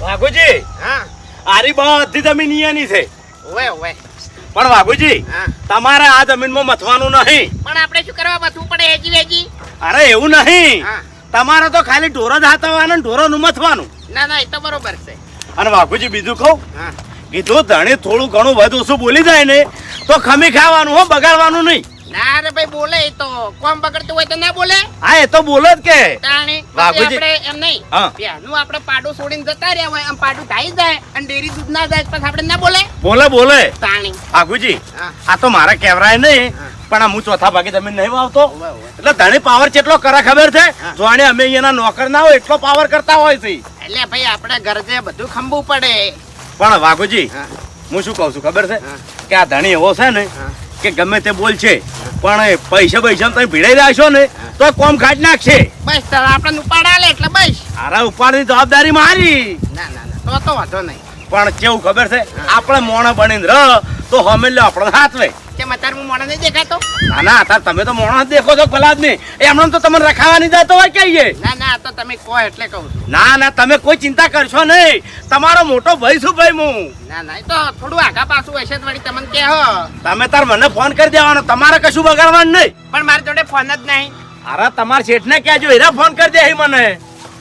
વાઘુજી હા. આરી બધી જમીન અહીંયાની છે. ઓવે ઓવે. પણ વાઘુજી હા. તમારે આ જમીનમાં મથવાનું નહીં. પણ આપણે શું કરવા મથવું પડે હેજી વેજી? અરે એવું નહીં. હા. તમારે તો ખાલી ઢોરો જ હાથવાનું ને ઢોરોનું મથવાનું. ના ના એ તો બરોબર છે. અને વાઘુજી બીજું કહું. હા. કીધું ધણી થોડું ઘણું વધુ ઓછું બોલી જાય ને તો ખમી ખાવાનું હો બગાડવાનું નહીં. ના રે ભાઈ બોલે તો. કોમ બગડતું હોય તો ના બોલે. હા એ તો બોલો જ કે. તાણી. આપણે એમ નહીં. ત્યાંનું આપણે પાડો છોડીને જતા રહ્યા હોય આમ પાડું ધાઈ જાય અને ડેરી દૂધ ના જાય પછી આપણે ના બોલે. બોલે બોલે. તાણી. વાઘુજી આ તો મારા કેવરાય નહીં પણ હું ચોથા ભાગે તમે નહીં વાવતો. એટલે ધણી પાવર કેટલો કરે ખબર છે. જોણે અમે અહીંયાના નોકર ના હોય એટલો પાવર કરતા હોય છે. એટલે ભાઈ આપણે ગરજે બધું ખંભવું પડે. પણ વાઘુજી હા. શું કહું છું ખબર છે? કે આ ધણી એવો છે ને કે ગમે તે બોલ છે પણ પૈસા પૈસા તમે ભીડાઈ રહ્યા છો ને તો કોમ ખાટ નાખશે. બસ તારે આપણને ઉપાડાલે એટલે બસ. આરા ઉપાડની જવાબદારી મારી. ના ના ના તો તો વાંધો નહીં. પણ કેવું ખબર છે? આપણે મોણા બનીને રહ તો હમેલ્યો આપણે હાથવે કેમ અત્યારે હું મોડા નહીં દેખાતો? ના ના અત્યારે તમે તો મોણા જ દેખો છો ભલા જ નહીં એમણે તો તમને રખાવાની દેતો હોય કહીએ. ના ના તો તમે કહો એટલે કહું છું. ના ના તમે કોઈ ચિંતા કરશો નહીં. તમારો મોટો ભાઈ છું ભાઈ હું ના ના તો થોડું આગા પાછું હશે વળી તમને કે તમે તાર મને ફોન કરી દેવાનો તમારે કશું બગાડવાનું નહીં. પણ મારી જોડે ફોન જ નહીં. અરે તમારા શેઠને કહેજો એરા ફોન કરી દે મને.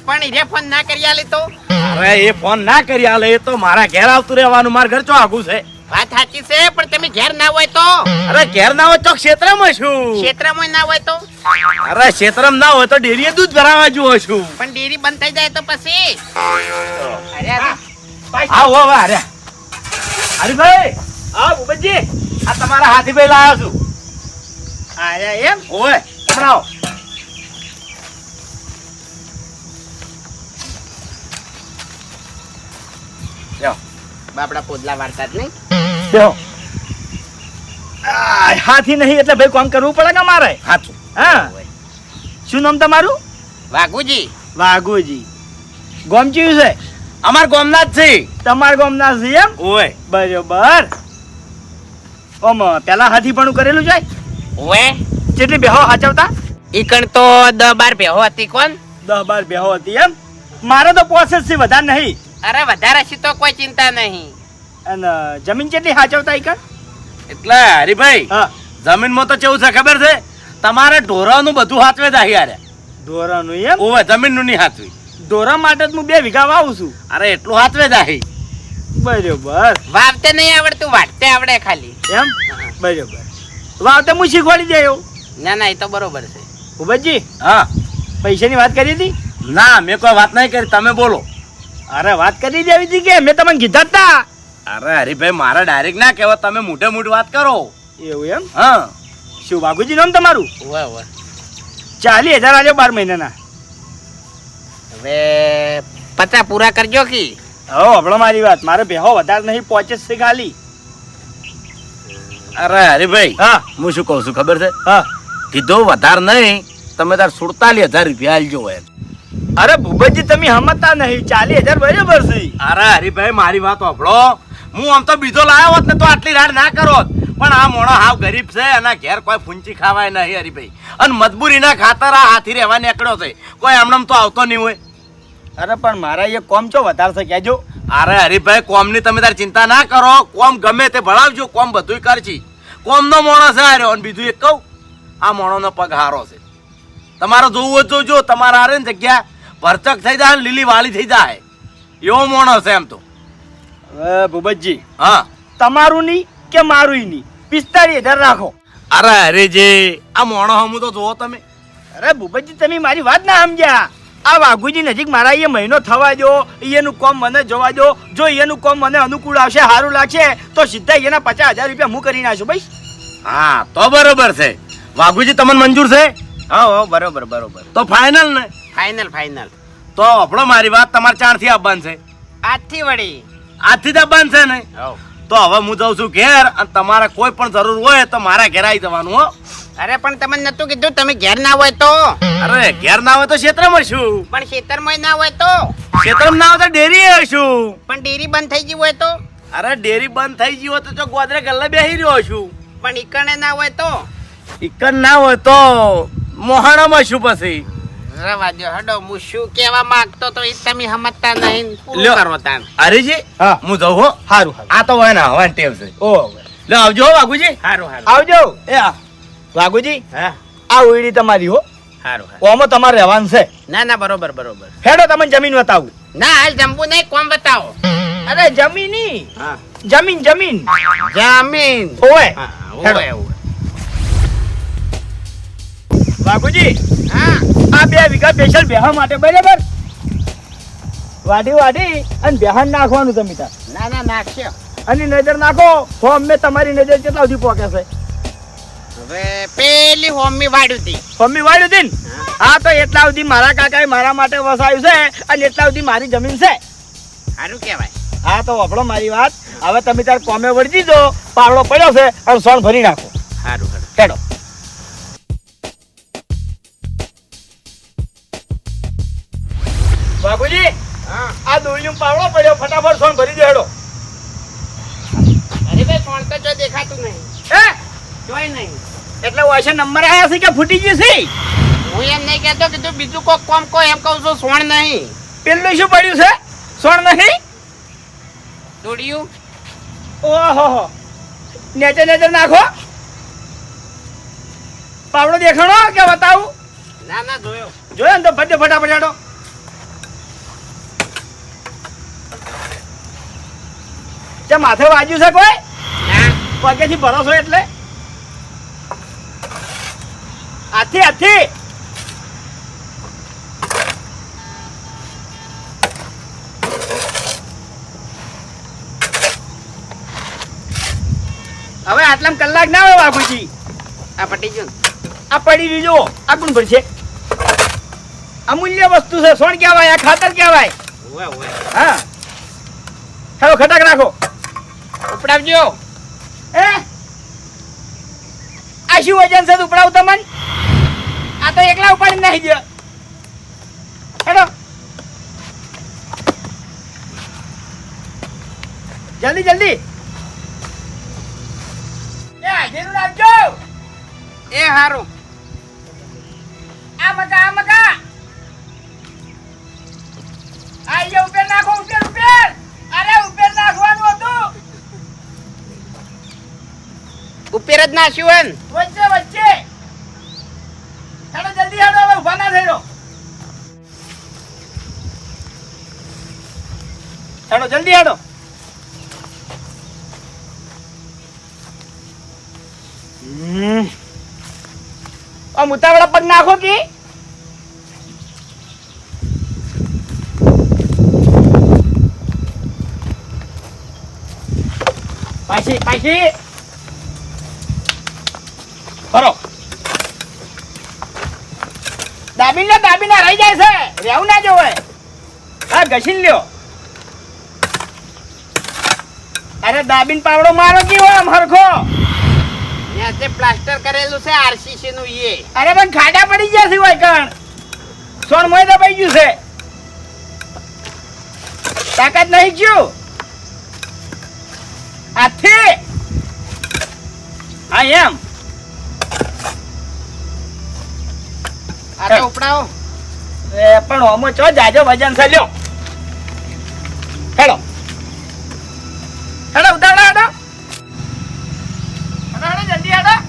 પણ રે ફોન ના કરી આલે તો? અરે એ ફોન ના કરી આલે એ તો મારા ઘેર આવતું રહેવાનું મારા ઘર ચો આગું છે? વાત સાચી છે પણ તમે ઘેર ના હોય તો? અરે ઘેર ના હોય તો ક્ષેત્રમાં છું. ક્ષેત્રમાં ના હોય તો? અરે ક્ષેત્રમાં ના હોય તો ડેરીએ દૂધ ભરાવા જુઓ છું. પણ ડેરી બંધ થઈ જાય તો પછી? અરે આ આવો હવે અરે. હરીભાઈ આવો ભૂપતજી આ તમારા હાથીભાઈ લાવ્યો છું. અરે એમ? ઓય બનાવો લ્યો, બાપડા પોદલા વાળતા જ નહીં. બેહો. હાથી નહીં એટલે ભાઈ કોમ કરવું પડે કે મારે? હાથું હા. શું નામ તમારું? વાઘુજી. વાઘુજી. ગોમ ચીયું છે? અમાર ગામના જ છે. તમાર ગામના છે એમ? ઓય. બરોબર. ઓમ પેલા હાથી પણ કરેલું છે? ઓય. કેટલી બેહો હાચવતા? ઈકણ તો દ બાર ભેહો હતી કોણ? દહ બાર બેહો હતી એમ? મારે તો પ્રોસેસ છે વધારે નહીં. અરે વધારે છે તો કોઈ ચિંતા નહીં. અને જમીન કેટલી હાચવતા ઈ કણ? એટલે હરીભાઈ હા. જમીનમાં તો કેવું છે ખબર છે? તમારે ઢોરાનું બધું હાથવે દાહી આરે ઢોરાનું એમ? ઓવે જમીનનું નહીં હાથવી. ઢોરા માટે જ હું બે વીઘા વાવું છું. અરે એટલું હાથવે દાહી બરોબર. વાવતે નહીં આવડતું વાટતે આવડે ખાલી. એમ? બરોબર. વાવતે હું શીખવાડી દેયો ના ના એ તો બરોબર છે. ભૂપતજી હા. પૈસાની વાત કરી હતી? ના મેં કોઈ વાત નહીં કરી તમે બોલો. અરે વાત કરી દેવી હતી કે? મેં તમને કીધા હતા અરે હરીભાઈ મારા ડાયરેક્ટ ના કહેવા તમે મોઢે મોઢ વાત કરો. એવું એમ? હા. શું બાગુજી નામ તમારું? વાહ વાહ. ચાલી હજાર આલ્યો બાર મહિનાના. હવે પચાસ પૂરા કરજો કી. હો હભળો મારી વાત. મારે બેહો વધારે નહીં પહોંચે છે ખાલી. અરે હરીભાઈ હા. હું શું કહું છું ખબર છે? હા. કીધું વધારે નહીં તમે તાર સુડતાલીસ હજાર રૂપિયા આલજો એમ. અરે ભૂપતજી તમે સમજતા નહીં. ચાલીસ હજાર બરાબર છે. અરે હરીભાઈ મારી વાત સાંભળો. હું આમ તો બીજો લાવ્યો હોત ને તો આટલી રાડ ના કરો પણ આ મોણો હાવ ગરીબ છે એના ઘેર કોઈ ફૂંચી ખાવાય નહીં હરીભાઈ. અને મજબૂરીના ખાતર આ હાથી રહેવા નીકળ્યો છે. કોઈ એમનેમ તો આવતો નહીં હોય. અરે પણ મારા એ કોમ ચો વધારે છે કહેજો. અરે હરીભાઈ કોમની તમે તાર ચિંતા ના કરો. કોમ ગમે તે ભણાવજો કોમ બધુંય કરશી કોમનો મોણો છે હાર્યો અને બીજું એક કહું આ મોણોનો પગ હારો છે. તમારે જોવું જોજો. તમારે હારે ને જગ્યા ભરચક થઈ જાય ને લીલી વાળી થઈ જાય. એવો મોણસ એમ તો. હવે ભૂપતજી હા. તમારું નહીં કે મારું નહીં પિસ્તાળીસ હજાર રાખો. અરે અરે જે આ મોણો હમું તો જોવો તમે. અરે ભૂપતજી તમે મારી વાત ના સમજ્યા. આ વાઘુજી નજીક મારા એ મહિનો થવા દો એનું કોમ મને જોવા દો. જો એનું કોમ મને અનુકૂળ આવશે સારું લાગશે તો સીધા એના પચાસ હજાર રૂપિયા હું કરી નાખું ભાઈ હા તો બરોબર છે. વાઘુજી તમને મંજૂર છે? હા હો બરોબર બરોબર. તો ફાઇનલ ને? ફાઇનલ ફાઇનલ તો આપણો મારી વાત તમારે ચારથી આપવાની છે. આજથી વળી. આજથી જ આપવાની છે ને. તો હવે હું જાઉં છું ઘેર અને તમારે કોઈ પણ જરૂર હોય તો મારા ઘેર આવી જવાનું હો. અરે પણ તમને નતું કીધું તમે ઘેર ના હોય તો? અરે ઘેર ના હોય તો ક્ષેત્રમાં શું? પણ ખેતરમાં ના હોય તો? ક્ષેત્રમાં ના હોય તો ડેરી શું? પણ ડેરી બંધ થઈ ગઈ હોય તો? અરે ડેરી બંધ થઈ ગઈ હોય તો ગોદરે ગલ્લે બેસી રહ્યો છું. પણ ઈકણે ના હોય તો? ઈકણ ના હોય તો મોહાણામાં શું પછી? રવા દો હડો હું શું કહેવા માંગતો તો એ તમે સમજતા નહીં. પૂરું લ્યો. કરો તાન. હરીજી હા. હું જઉં હો. હારું હારું. આ તો હોય ને હવાની ટેવ છે. ઓ લે આવજો હો બાગુજી હારું હારું. આવજો. એ વાઘુજી હા. આ ઉઈડી તમારી હો. હારું હારું. ઓમાં તમારે રહેવાનું છે. ના ના બરોબર બરોબર. હેડો તમને જમીન બતાવું. ના હાલ જમવું નહીં કોમ બતાવો? અરે જમીન. હા. જમીન જમીન. જમીન. ઓય હા ઓય ઓય વાઘુજી. હા. આ બે વીઘા સ્પેશિયલ બેહા માટે બરાબર? વાઢી વાઢી અને બેહાન નાખવાનું તમે તાર ના ના નાખ્યો અને નજર નાખો તો અમે તમારી નજર કેટલા સુધી પહોંચે છે? હવે પેલી હોમી વાડ્યું હતી. હોમી વાડ્યું હતી ને? હા. તો એટલા સુધી મારા કાકાએ મારા માટે વસાયું છે અને એટલા સુધી મારી જમીન છે. સારું કહેવાય. હા તો વપડો મારી વાત. હવે તમે તાર કોમે વળજી દો પાવડો પડ્યો છે અને સોન ભરી નાખો. સારું સારું. હેડો. બાબુજી હા. આ દોરીનો પાવડો પડ્યો ફટાફટ સોન ભરી દે હેડો. અરે ભાઈ ફોન તો જો દેખાતું નહીં. હે? જોઈ નહીં. એટલે વાયસે નંબર આયા છે કે ફૂટી ગયું છે? હું એમ નહીં કહેતો કે તું બીજું કોઈ કોમ કો એમ કહું છું સોણ નહીં. પેલું શું પડ્યું છે? સોન નહીં? દોડ્યું. ઓહો નેચર નેચર નાખો. પાવડો દેખાણો કે બતાવું? ના ના જોયો. જોયો ને તો ફટે ફટાફટ જે માથે વાગ્યું છે કોઈ? પગેથી ભરોસો એટલે? હાથી હાથી હવે આટલા કલાક ના હોય બાપુજી. આ પટી ગયું. આ પડી જુઓ આ કોણ ભરશે? અમૂલ્ય વસ્તુ છે. સોણ કહેવાય આ ખાતર કહેવાય. હા. હેલો ખટાક રાખો ઉપડાવજો. હે? આ શું વજન છે ઉપડાવું તમને? આ તો એકલા ઉપાડી નાખી ગયો હેડો. જલ્દી જલ્દી. એ હારું. આ મગા આ મકા આ ઉપર નાખો ઉપર ઉપર અરે ઉપર નાખવાનું હતું ઉપર જ નાખ્યું હે વચ્ચે વચ્ચે. હેડો જલ્દી હેડો હવે ઊભા ના થઈ હેડો જલ્દી હેડો. હમ. આમ પગ નાખો કે? પાછી પાછી. દાબીન રહી જાય છે. રહેવું ના જોવે હા ઘસીન લ્યો. અરે દાબીન પાવડો મારો કેવો આમ હરખો? ત્યાં પ્લાસ્ટર કરેલું છે આરસીસી નું ઈએ અરે પણ ખાડા પડી ગયા છે હોય કણ. સોન મોય દબાઈ ગયું છે. તાકાત નહીં ગયું આથી. હા એમ. આ તો ઉપડાવો. પણ ઓમો ચો જાજો વજન છે, લ્યો. હેડો. હેડો ઉતાવળા હેડો. હેડો હેડો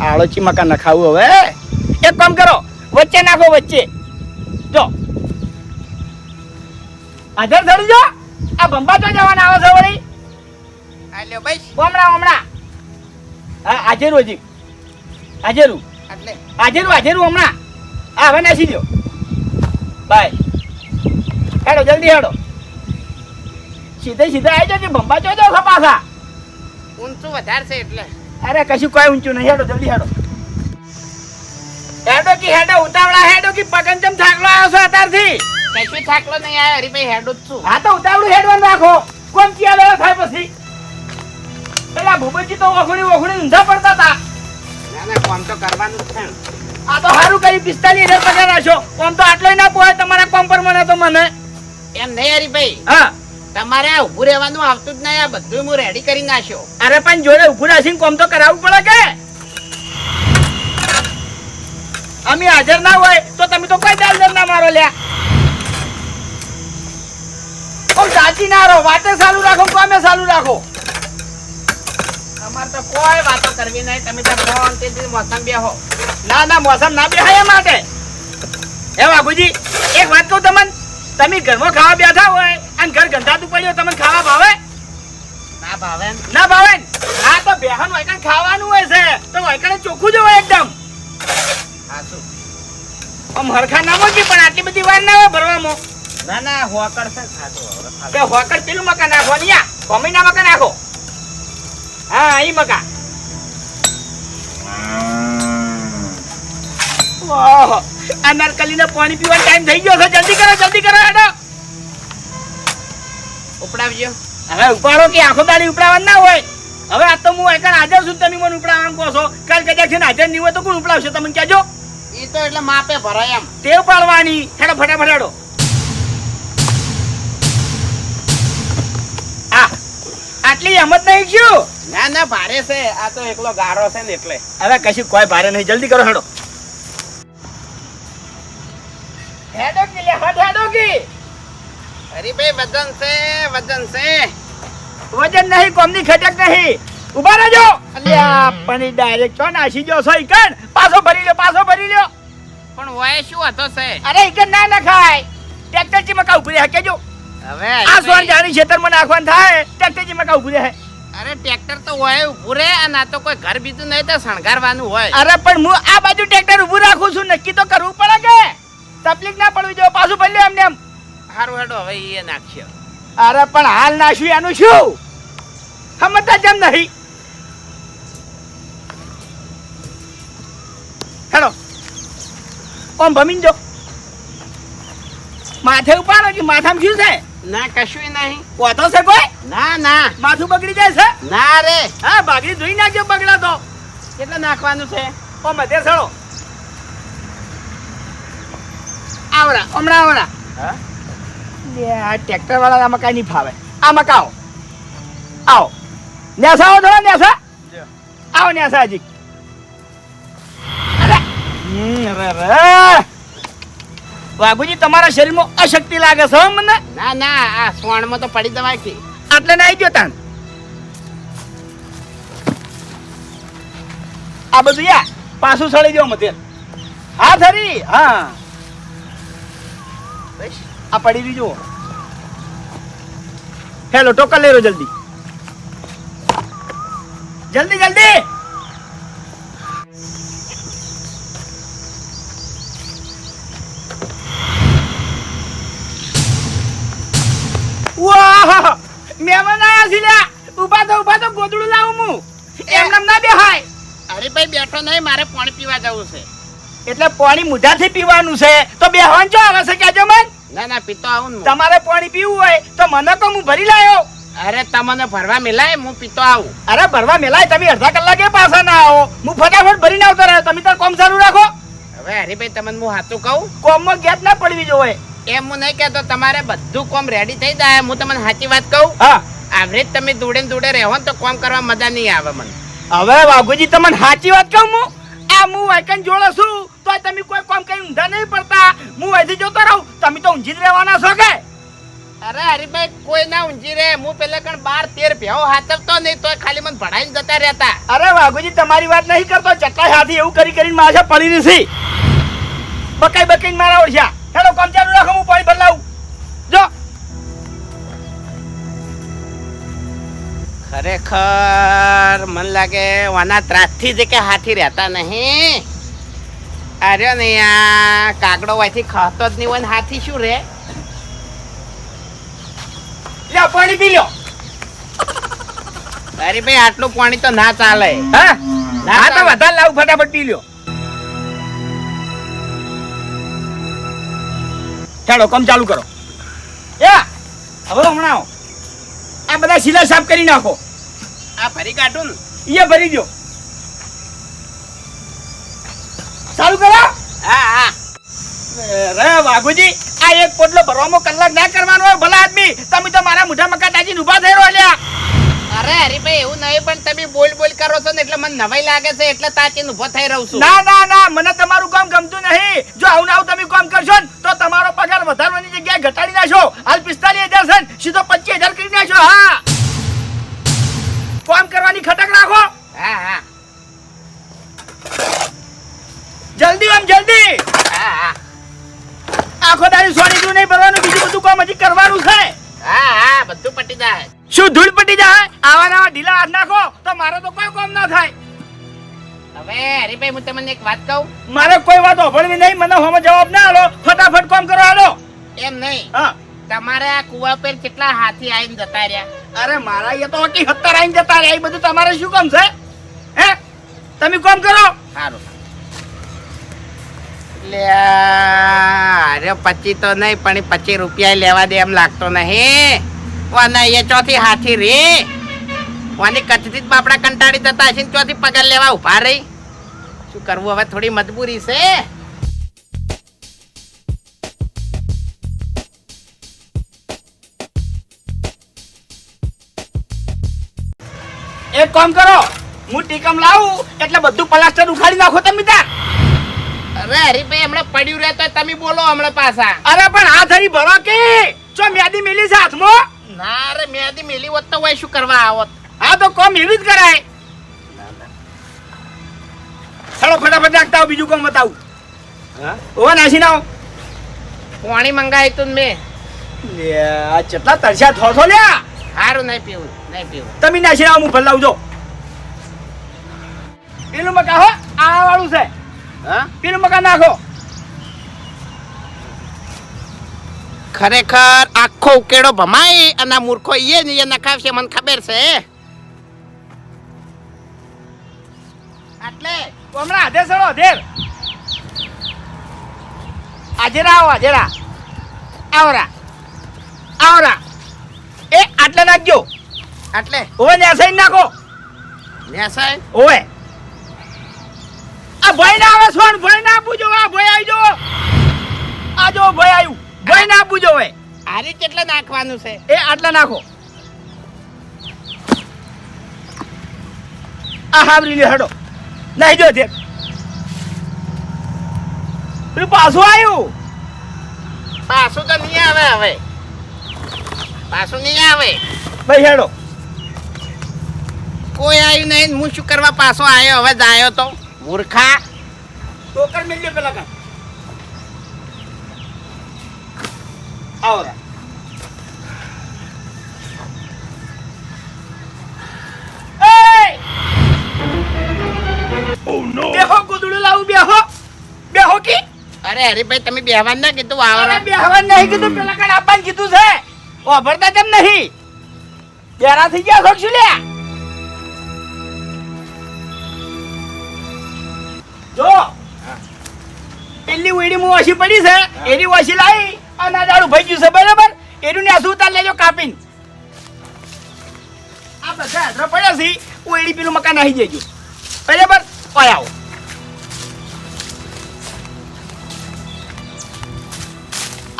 આળોચી મકાન નખાવું હવે એક કામ કરો, વચ્ચે નાખો વચ્ચે. જો. હાજર થડી જો. આ બંબા તો જવાના આવે છે વળી. આલ્યો બસ. હમણાં હમણાં હા હાજરું હજી. હાજરું. એટલે હાજરું હાજરું હમણાં. હા હવે નાસી દો બાય. હેડો જલ્દી હેડો. સીધે સીધા આવી જજો બંબા ચો જાવ પાછા. ઊંચું વધારે છે એટલે. અરે કશું કોઈ ઊંચું નહીં. હેડો જલ્દી હેડો. હેડો કે હેડો ઉતાવળા હેડો કે પગંચમ થાકલો આવ્યો છે અત્યારથી. કશું થાકલો નહીં આવ્યો હરીભાઈ હેડું જ છું. હા તો ઉતાવળું હેડવાનું રાખો. કોણ ક્યાં લેવા થાય પછી? પેલા ભૂપતજી તો ઓખણી ઓખણી ઊંધા પડતા હતા. ના ના કોમ તો કરવાનું જ છે. આ તો સારું કર્યું પિસ્તાલીસ હજાર પગાર રાખ્યો કોમ તો આટલો ના પોહાય તમારા કોમ પર મને તો મને. એમ નહીં હરીભાઈ. હા. તમારે આ ઊભું રહેવાનું આવતું જ નહીં આ બધું હું રેડી કરી નાખ્યો. અરે પણ જોડે ઉભું રાખીને કોમ તો કરાવવું પડે કે? અમે હાજર ના હોય તો તમે તો કોઈ દાલ ના મારો લ્યા. ઓ સાચી ના રહો વાતે ચાલુ રાખો કામે ચાલુ રાખો. અમારે તો કોઈ વાતો કરવી નહીં તમે તો શાંતિથી મોસમ બેહો. ના ના મોસમ ના બેહાય એ માટે. હે બાબુજી એક વાત કહું તમને. તમે ઘરમાં ખાવા બેઠા હોય અને ઘર ગંધાતું પડ્યું તમને ખાવા ભાવે? ના ભાવે. ના ભાવે? હા તો બેહન વાયકણ ખાવાનું હોય છે તો વાયકણ ચોખ્ખું જ હોય એકદમ. હા શું? આમ હરખા ના મૂકી પણ આટલી બધી વાર ના હોય ભરવામાં. ના ના હોકડ છે ખાધું હવે. પેલું મકા નાખો ને કોમીના મકા નાખો? હા ઈ મકા. ઓહો આ નરકલીને પાણી પીવાનો ટાઈમ થઈ ગયો છે. જલ્દી કરો જલ્દી કરો હેડો. ઉપડાવજો. હવે ઉપાડો કે આખો દાડી ઉપડાવવાનું ના હોય. હવે આ તો હું એકણ હાજર છું તમે મને ઉપડાવવાનું કહો છો. કાલ કદાચ છે ને હાજર નહીં હોય તો કોણ ઉપડાવશે? તમે કહેજો. એ તો એટલે માપે ભરાય એમ. તે ઉપાડવાની. હેડો ફટાફટ હેડો. આટલી હિંમત નહીં છું ના ના ભારે છે. આ તો એકલો ગારો છે ને એટલે. હવે કશું કોઈ ભારે નહીં. જલ્દી કરો હેડો. હેડો કે લે હટ હેડો કે. હરીભાઈ વજન છે વજન છે. વજન નહીં કોમની ખટક નહીં. ઊભા રહેજો. અલ્યા પણ ડાયરેક્ટ છો નાસી જો છો ઈકન પાછો ભરી લ્યો પાછો ભરી લ્યો. પણ વાય શું હતો છે? અરે ઈકન ના નખાય. ટ્રેક્ટર ચી મકા ઊભી રહે કેજો હવે આ સોન છે જાણી ખેતરમાં નાખવાનું થાય ટ્રેક્ટર ચી મકા ઊભી રહે. અરે ટ્રેક્ટર તો હોય ઉભું રે અને આ તો કોઈ ઘર બીજું નહીં તો શણગારવાનું હોય. અરે પણ હું આ બાજુ ટ્રેક્ટર ઉભું રાખું છું નક્કી તો કરવું પડે કે? તકલીફ ના પડવી જોઈએ પાછું ભરી એમને એમ. સારું હેડો હવે એ નાખ્યો અરે પણ હાલ નાખ્યું એનું શું? સમજતા જેમ નહીં. હેલો. ઓમ ભમીન જો. માથે ઉપાડો કે માથામાં શું છે? ના કશું નહીં. પોતો છે કોઈ? ના ના. માથું બગડી જાય છે? ના રે. હા બાગડી ધોઈ નાખજો બગડા તો. કેટલા નાખવાનું છે. ઓ મધ્ય સળો આવડા હમણાં આવડા. લે આ ટ્રેક્ટર વાળા આ મકાઈ નહીં ફાવે. આ મકાઓ આવો. નેસા આવો થોડા નેસા. આવો નેસા હજી. અરે અરે, અરે. બાબુજી તમારા શરીરમાં અશક્તિ લાગે છે મને? ના ના આ સોણમાં તો પડી જવાય કે આટલે ના આવી ગયો તાન આ બધું યા પાછું સળી દો મધ્ય. હા થરી હા. આ પડી રહી જુઓ. હેલો ટોકન લેરો જલ્દી. જલ્દી જલ્દી. ઊભા તો ઊભા તો ગોદડું લાવું હું. એમ ના બેહાય. અરે ભાઈ બેઠો નહીં મારે પાણી પીવા જવું છે. એટલે પાણી મુઢાથી પીવાનું છે. તો બેહવાન જો આવે છે કેજો મન. ના ના પીતો આવું તમારે પાણી પીવું હોય તો મને તો હું ભરી લાયો. અરે તમને ભરવા મિલાય હું પીતો આવું. અરે ભરવા મેલાય તમે અડધા કલાકે પાછા ના આવો. હું ફટાફટ ભરીને આવતો રહ્યો. તમે તો કોમ ચાલુ રાખો. હવે હરીભાઈ તમને હું સાચું કહું? કોમમાં ગેસ ના પડવી જોઈએ. એમ હું નહીં કહેતો તમારે બધું કોમ રેડી થઈ જાય. હું તમને સાચી વાત કહું? હા. આવરેજ તમે દોડે ને દોડે રહેવો ને તો કોમ કરવા મજા નહીં આવે મને. હવે વાઘુજી તમને સાચી વાત કહું હું? આ હું વાયકન જોડે છું તો તમે કોઈ કામ કઈ ઊંધા નહીં પડતા. હું અહીંથી જોતો રહું. તમે તો ઊંઝી જ રહેવાના છો કે? અરે હરીભાઈ કોઈ ના ઊંઝી રે હું પેલા કણ બાર તેર ભેહો હાથવતો નહીં તો ખાલી મને ભણાઈને જતા રહેતા. અરે વાઘુજી તમારી વાત નહીં કરતો. ચટલા હાથી એવું કરી કરીને મારા પડી રહી બકાઈ બકાઈ મારા ઓળખ્યા. હેલો કામ ચાલુ રાખો હું પાણી બદલાવું ખરેખર મન લાગે વાના ત્રાસથી જ કે હાથી રહેતા નહીં. અરે ને આ કાગડો વાયથી ખાતો જ નહીં હોય ને હાથી શું રે? લ્યો પાણી પી લ્યો. અરે ભાઈ આટલું પાણી તો ના ચાલે. હા? ના તો વધારે લાવ ફટાફટ પી લ્યો. ચાલો કમ ચાલુ કરો. યા હવે હમણાં આ બધા શીલા સાફ કરી નાખો. આ ફરી કાઢું ને. એ ભરી દો. ચાલુ કરો. હા હા. રે વાઘુજી આ એક પોટલો ભરવામાં કલાક ના કરવાનો હોય ભલા આદમી. તમે તો મારા મોઢા મકા તાજી ઊભા થઈ રહ્યો. લ્યા અરે હરીભાઈ એવું નહીં પણ તમે બોલ બોલ કરો છો ને એટલે મને નવાઈ લાગે છે એટલે તાચી ઊભો થઈ રહું છું. ના ના ના મને તમારું કામ ગમતું નહીં. જો આવું આવું તમે કામ કરશો ને તો તમારો પગાર વધારવાની જગ્યાએ ઘટાડી નાખો હા. કામ કરવાની ખટક રાખો. હા હા. જલ્દી આમ જલ્દી. હા હા. આખો દાડી સોની તું નહીં ભરવાનું બીજું બધું કામ હજી કરવાનું છે. હા હા બધું પટી જાય. શું ધૂળ પટી જાય? આવા ને આવા ઢીલા હાથ નાખો તો મારે તો કોઈ કામ ના થાય. હવે હરીભાઈ હું તમને એક વાત કહું? મારે કોઈ વાત હોભળવી નહીં મને હોમાં જવાબ ના આલો. ફટાફટ કામ કરો હાલો. એમ નહીં. હા. તમારે આ કુવા પર કેટલા હાથી આવીને જતા રહ્યા? અરે મારા એ તો હકી હત્તર આઈને જતા રહ્યા. એ બધું તમારે શું કામ છે? હે? તમે કામ કરો? સારું લે અરે પચી તો નહીં પણ પચી રૂપિયા લેવા દે એમ લાગતો નહીં વાના એ ચોથી હાથી રે. વાની કચ્છથી જ બાપડા કંટાળી જતા હશે ચોથી પગાર લેવા ઊભા રહી. શું કરવું હવે થોડી મજબૂરી છે? એક કામ કરો. હું ટીકમ લાવું એટલે બધું પ્લાસ્ટર ઉખાડી નાખો તમે ત્યાં. અરે હરીભાઈ હમણાં પડ્યું રહે તો તમે બોલો હમણાં પાછા. અરે પણ આ ધરી ભરો કે? જો મેદી મેલી છે હાથમાં? ના અરે મેદી મેલી હોત તો હોય શું કરવા આવત? હા તો કોમ એવી જ કરાય. ચલો ફટાફટ નાખતા આવો બીજું કોમ બતાવું. હા? ઓવા નાસી નાઓ પાણી મંગાવ્યું તું મેં. લે આ કેટલા તરસ્યા થો છો લ્યા. સારું નહીં પીવું. તમે ના નાઓ હું ભલાવજો પેલું મકા હો આ વાળું છે. હા? પેલું મકા નાખો. ખરેખર આખો ઉકેડો ભમાય અને મૂર્ખો ઈએ ને એ નખાવશે મને ખબર છે. આટલે હમણાં હાથે સળો હાથેર આજેરા આવો આજેરા આવરા આવરા. એ આટલા નાખજો. આટલે. ઓવે નેસાઈ નાખો. નેસાઈ? ઓવે. આ ભાઈ ના આવે સોન ભાઈ ના પૂજો આ ભાઈ આવી જો આ જો ભાઈ આવ્યું. ભાઈ ના પૂજો હવે હવે. આરી કેટલા નાખવાનું છે? એ આટલા નાખો. આ હાબરી લે હડો. નહીં જો તે પાછું આવ્યું. પાછું તો નહીં આવે હવે. પાછું નહીં આવે. ભાઈ હેડો. કોઈ આવ્યું નહીં હું શું કરવા પાછો આવ્યો હવે જાયો તો. મૂર્ખા. ટોકર મિલ્યો પેલા કા આવો બેહો ગોદડું લાવું બેહો. બેહો કી? અરે હરીભાઈ તમે બેહવાન ના કીધું વાવરા. બેહવાનું નહીં કીધું પેલા કાન આપવાનું કીધું છે. વાપરતા કેમ નહીં. બેરા થઈ ગયા છો શું લ્યા? જો. પેલી ઉઈડી હું ઓછી પડી છે એની ઓછી લાવી અને આ દાડું ભાઈ ગયું છે બરાબર? એનું ને આસુ ઉતાર લેજો કાપીને. આ બધા હાથરો પડ્યા છે ઉઈડી પેલું મકાન આવી જજો બરાબર? ઓય આવો.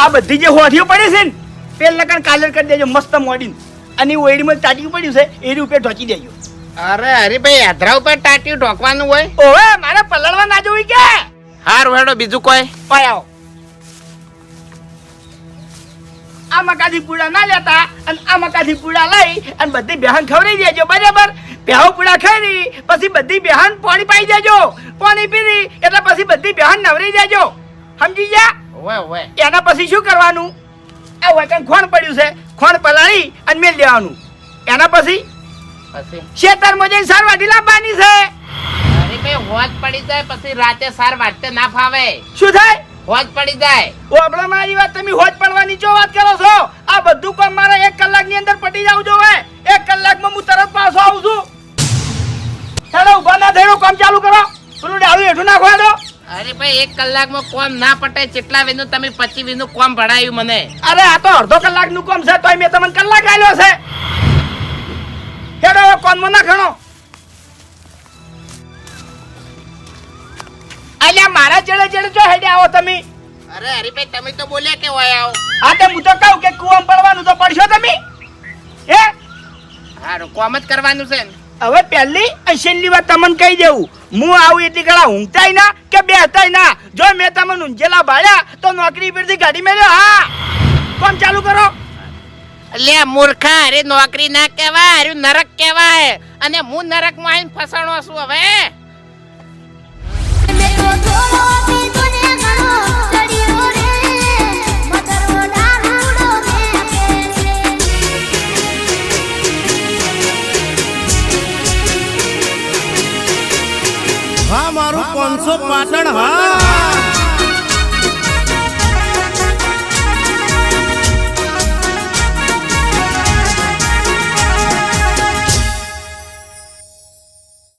આ બધી જે હોઠીઓ પડી છે ને પેલ લગન કાલર કરી દેજો મસ્ત મોડીને. અને ઓઈડીમાં ચાટી પડ્યું છે એ રૂપે ઢોચી દેજો. અરે હરીભાઈ હાથરા ઉપર ટાટી ઢોકવાનું હોય? ઓવે મારે પલળવા ના જોઈ કે? હારું હેડો બીજું કોઈ? પાય આવો. આ મકાથી પૂડા ના લેતા અને આ મકાથી પૂડા લઈ અને બધી બેહન ખવડી દેજો બરાબર? બેહો પૂડા ખાઈ પછી બધી બેહન પાણી પાઈ દેજો. પાણી પીરી એટલે પછી બધી બેહન નવરી દેજો. સમજી ગયા? ઓવે ઓવે. એના પછી શું કરવાનું? આ વૈકન ખોણ પડ્યું છે. ખોણ પલાળી અને મેલ દેવાનું. એના પછી? ખેતરમાં જઈને સાર વાટી લાવવાની છે. અરે હરીભાઈ હોજ પડી જાય પછી રાતે સાર વાટતે ના ફાવે. શું થાય? હોજ પડી જાય. ઓબળા મારી વાત તમે હોજ પડવાની જો વાત કરો છો? આ બધું કામ મારે એક કલાકની અંદર પટી જવું જોવે એક કલાકમાં હું તરત પાછો આવું છું. ચાલો ઊભા ના થયો કામ ચાલુ કરો. પેલું ડાળું હેઠું નાખવા દો અરે ભાઈ એક કલાકમાં કોમ ના પટે. કેટલા વીનું તમે પચી વિનું કોમ ભણાયું મને. અરે આ તો અડધો કલાકનું કોમ છે તોય મેં તમને કલાક આલ્યો છે. હેડો કોનમાં ના ખણો અલ્યા મારા ચેડે ચેડે જો હેડે આવો તમે. અરે હરીભાઈ તમે તો બોલ્યા કે હોય આવો. આ તો હું તો કહું કે કુવામાં પડવાનું તો પડશો તમે. હે? હા કોમ જ કરવાનું છે હવે પહેલી અને છેલ્લી વાત તમને કહી દેવું. હું આવું એટલી કળા ઊંઘતાય ના કે બેહતાય ના. જો મેં તમને ઊંઝેલા ભાડ્યા તો નોકરી પરથી કાઢી મેળ્યો હા. કોમ ચાલુ કરો. લે, મૂર્ખા, અરે નોકરી ના કહેવાય, અરે નરક કહેવાય. અને હું નરકમાં ફસાણો છું હવે. હા, મારું પાંચસો પાટણ, હા.